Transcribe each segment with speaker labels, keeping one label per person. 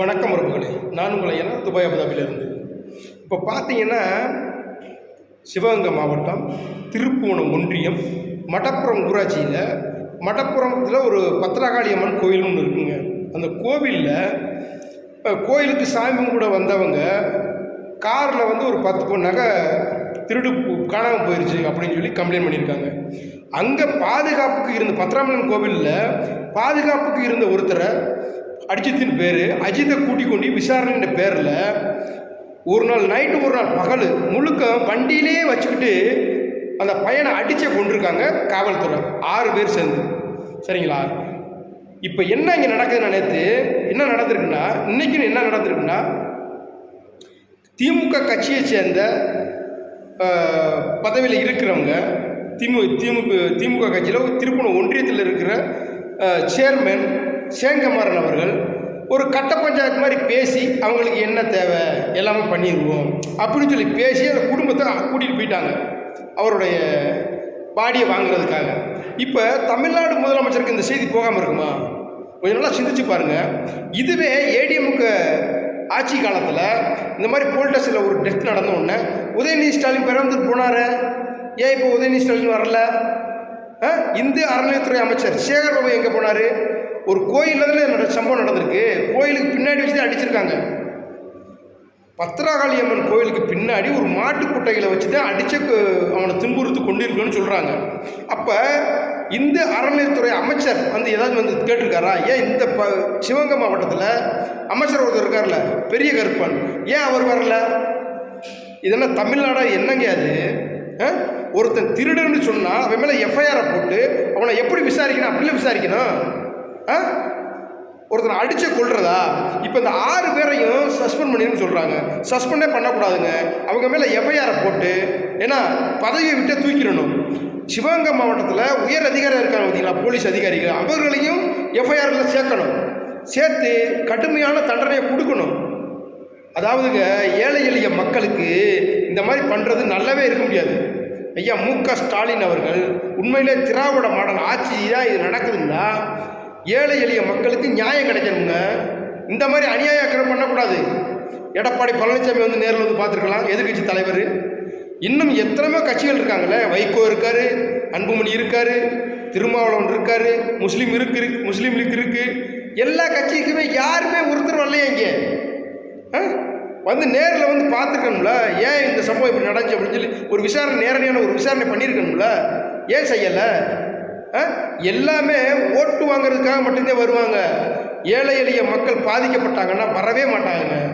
Speaker 1: வணக்கம் உறவுகளே. நான் உங்களை என துபாய் அபுதாபிலிருந்து இப்போ பார்த்தீங்கன்னா சிவகங்கை மாவட்டம் திருப்புவனம் ஒன்றியம் மடப்புறம் ஊராட்சியில் மடப்புறத்தில் ஒரு பத்திரகாளி அம்மன் கோயில் ஒன்று இருக்குங்க. அந்த கோவிலில் இப்போ கோயிலுக்கு சாமி கூட வந்தவங்க காரில் வந்து ஒரு பத்து பொன் நகை திருடு காணாமல் போயிடுச்சு அப்படின்னு சொல்லி கம்ப்ளைண்ட் பண்ணியிருக்காங்க. அங்கே பாதுகாப்புக்கு இருந்த பத்திராமலன் கோவிலில் பாதுகாப்புக்கு இருந்த ஒருத்தரை அடிஜித்தின் பேர் அஜித்தை கூட்டிக் கொண்டு விசாரணையின் பேரில் ஒரு நாள் நைட்டு ஒரு நாள் பகல் முழுக்க வண்டியிலே வச்சுக்கிட்டு அந்த பையனை அடித்தே கொண்டிருக்காங்க காவல்துறை ஆறு பேர் சேர்ந்து. சரிங்களா? இப்போ என்ன இங்கே நடக்குதுன்னு நினைத்து என்ன நடந்திருக்குன்னா இன்னைக்கு என்ன நடந்திருக்குன்னா திமுக கட்சியை சேர்ந்த பதவியில் இருக்கிறவங்க திமு திமுக திமுக கட்சியில் திருப்பணம் ஒன்றியத்தில் இருக்கிற சேர்மேன் சேங்கமாறன் அவர்கள் ஒரு கட்ட பஞ்சாயத்து மாதிரி பேசி அவங்களுக்கு என்ன தேவை எல்லாமே பண்ணிடுவோம் அப்படின்னு சொல்லி பேசி அந்த குடும்பத்தை கூட்டிகிட்டு போயிட்டாங்க. அவருடைய பாடியை வாங்குறதுக்காக. இப்போ தமிழ்நாடு முதலமைச்சருக்கு இந்த செய்தி போகாமல் இருக்குமா? கொஞ்சம் நல்லா சிந்திச்சு பாருங்க. இதுவே ஏடிஎம்முக்கு ஆட்சி காலத்தில் இந்த மாதிரி போல்டஸில் ஒரு டெத் நடந்த உடனே உதயநிதி ஸ்டாலின் பிறந்து போனார். ஏன் இப்போ உதயநிதி ஸ்டாலின் வரல? இந்திய இந்து அறநிலையத்துறை அமைச்சர் சேகர் பாபு எங்கே போனார்? ஒரு கோயிலில் தானே சம்பவம் நடந்திருக்கு. கோயிலுக்கு பின்னாடி வச்சு தான் அடிச்சிருக்காங்க. பத்ராகாளி அம்மன் கோயிலுக்கு பின்னாடி ஒரு மாட்டு குட்டைகளை வச்சு தான் அடித்து அவனை துன்புறுத்து கொண்டிருக்கணும்னு சொல்கிறாங்க அப்போ இந்த அறநிலையத்துறை அமைச்சர் வந்து ஏதாவது வந்து கேட்டிருக்காரா? ஏன் இந்த ப சிவகங்கை மாவட்டத்தில் அமைச்சர் ஒருத்தர் இருக்கார்ல பெரிய கருப்பன். ஏன் அவர் வரல? இதெல்லாம் தமிழ்நாடா என்னங்க அது? ஆ? ஒருத்தன் திருடன்னு சொன்னால் அவன் மேலே எஃப்ஐஆரை போட்டு அவனை எப்படி விசாரிக்கணும் அப்படிலாம் விசாரிக்கணும்? ஒருத்தனை அடிச்சு கொள்றதா இப்போ இந்த ஆறு பேரையும் சஸ்பெண்ட் பண்ணிருன்னு சொல்கிறாங்க சஸ்பெண்டே பண்ணக்கூடாதுங்க. அவங்க மேலே எஃப்ஐஆரை போட்டு ஏன்னா பதவியை விட்டு தூக்கிடணும். சிவகங்கை மாவட்டத்தில் உயர் அதிகாரி இருக்காங்க பார்த்தீங்களா போலீஸ் அதிகாரிகள். அவர்களையும் எஃப்ஐஆரில் சேர்க்கணும். சேர்த்து கடுமையான தண்டனையை கொடுக்கணும். அதாவதுங்க ஏழை எளிய மக்களுக்கு இந்த மாதிரி பண்ணுறது நல்லாவே இருக்க முடியாது. ஐயா மு க ஸ்டாலின் அவர்கள் உண்மையிலே திராவிட மாடல் ஆட்சி தான் இது நடக்குதுன்னா ஏழை எளிய மக்களுக்கு நியாயம் கிடைக்கணுங்க. இந்த மாதிரி அநியாய அக்கறை பண்ணக்கூடாது. எடப்பாடி பழனிசாமி வந்து நேரில் வந்து பார்த்துருக்கலாம். எதிர்க்கட்சி தலைவர். இன்னும் எத்தனையோ கட்சிகள் இருக்காங்களே வைகோ இருக்கார் அன்புமணி இருக்கார் திருமாவளவன் இருக்கார் முஸ்லீம் இருக்கு இருக்கு முஸ்லீம் லீக் இருக்கு. எல்லா கட்சிக்குமே யாருமே ஒருத்தர் வரலையே இங்கே. ஆ? வந்து நேரில் வந்து பார்த்துக்கணும்ல ஏன் இந்த சம்பவம் இப்படி நடந்துச்சு அப்படின்னு சொல்லி ஒரு விசாரணை நேரடியான ஒரு விசாரணை பண்ணியிருக்கணும்ல? ஏன் செய்யலை? எல்லாமே ஓட்டு வாங்குறதுக்காக மட்டும்தான் வருவாங்க. ஏழை எளிய மக்கள் பாதிக்கப்பட்டாங்கன்னா வரவே மாட்டாங்க.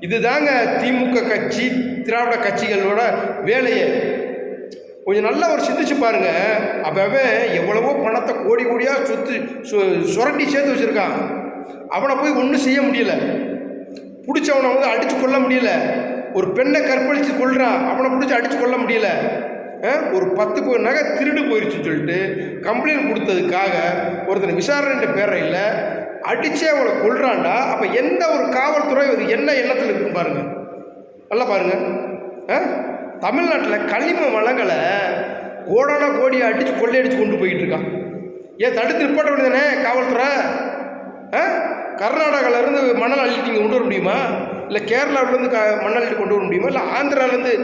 Speaker 1: இதுதாங்க திமுக கட்சி திராவிட கட்சிகளோட வேலையை. கொஞ்சம் நல்லா ஒரு சிந்திச்சு பாருங்க. அவன் எவ்வளவோ பணத்தை கோடி கோடியாக சொத்து சு- சுரண்டி சேர்த்து வச்சுருக்கான். அவனை போய் ஒன்றும் செய்ய முடியல. பிடிச்சவனை வந்து அடித்து கொள்ள முடியல. ஒரு பெண்ணை கற்பழித்து கொள்கிறான் அவனை பிடிச்சி அடித்து கொள்ள முடியல. ஒரு பத்து போ நகை திருடு போயிடுச்சுன்னு சொல்லிட்டு கம்ப்ளைண்ட் கொடுத்ததுக்காக ஒருத்தனை விசாரணைன்ற பேரையில் அடித்தே அவனை கொள்றான்டா அப்போ எந்த ஒரு காவல்துறை ஒரு என்ன எண்ணத்தில் இருக்கும் பாருங்க. நல்லா பாருங்க. தமிழ்நாட்டில் களிம வளங்களை கோடான கோடியை அடித்து கொள்ளையடிச்சு கொண்டு போயிட்டு இருக்கான். ஏன் தடுத்து நிப்பாட்ட வேண்டியதானே காவல்துறை? ஆ கர்நாடகாவிலேருந்து மணல் அள்ளிட்டு இங்கே கொண்டு வர முடியுமா? இல்லை கேரளாவிலேருந்து க மண் அள்ளிட்டு கொண்டு வர முடியுமா? இல்லை ஆந்திராவிலேருந்து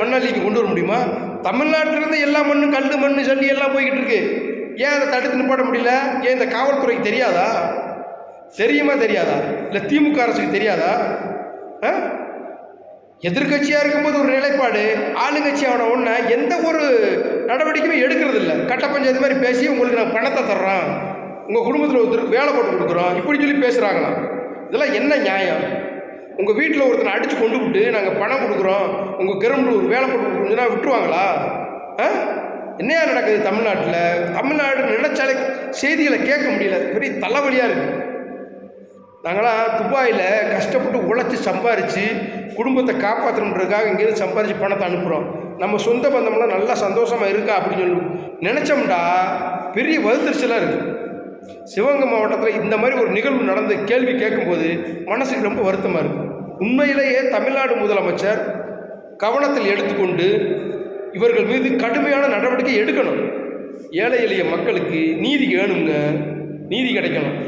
Speaker 1: மண் கொண்டு வர முடியுமா? தமிழ்நாட்டிலேருந்து எல்லா மண்ணும் கல் மண் சல்லி எல்லாம் போய்கிட்டு இருக்கு. ஏன் அதை தடுத்து நிப்பாட முடியல? ஏன் இந்த காவல்துறைக்கு தெரியாதா? தெரியுமா தெரியாதா? இல்லை திமுக அரசுக்கு தெரியாதா? ஆ? எதிர்கட்சியாக இருக்கும்போது ஒரு நிலைப்பாடு ஆளுங்கட்சி அவனை ஒன்று எந்த ஒரு நடவடிக்கையுமே எடுக்கிறது இல்லை கட்ட பஞ்சாயத்து மாதிரி பேசி உங்களுக்கு நான் பணத்தை தர்றோம் உங்கள் குடும்பத்தில் ஒருத்தருக்கு வேலை போட்டு கொடுக்குறோம். இப்படி சொல்லி பேசுகிறாங்களாம் இதெல்லாம் என்ன நியாயம்? உங்கள் வீட்டில் ஒருத்தனை அடித்து கொண்டு விட்டு நாங்கள் பணம் கொடுக்குறோம் உங்கள் கிரம்பு ஒரு வேலை போட்டு கொடுக்குறோம்னா விட்டுருவாங்களா? ஆ? என்னையா நடக்குது தமிழ்நாட்டில்? தமிழ்நாடு நினைச்சாலே செய்திகளை கேட்க முடியல. பெரிய தலைவலியாக இருக்குது நாங்களாம் துபாயில் கஷ்டப்பட்டு உழைச்சி சம்பாரித்து குடும்பத்தை காப்பாற்றணுன்றதுக்காக இங்கேருந்து சம்பாரித்து பணத்தை அனுப்புகிறோம் நம்ம சொந்த பந்தம்லாம் நல்லா சந்தோஷமாக இருக்கா அப்படின்னு சொல்லி. நினச்சோம்டா பெரிய வலுத்தறிச்சலாக இருக்குது சிவகங்கை மாவட்டத்தில் இந்த மாதிரி ஒரு நிகழ்வு நடந்து கேள்வி கேட்கும்போது மனசுக்கு ரொம்ப வருத்தமாக இருக்குது உண்மையிலேயே தமிழ்நாடு முதலமைச்சர் கவனத்தில் எடுத்துக்கொண்டு இவர்கள் மீது கடுமையான நடவடிக்கை எடுக்கணும். ஏழை எளிய மக்களுக்கு நீதி வேணுங்க. நீதி கிடைக்கணும்.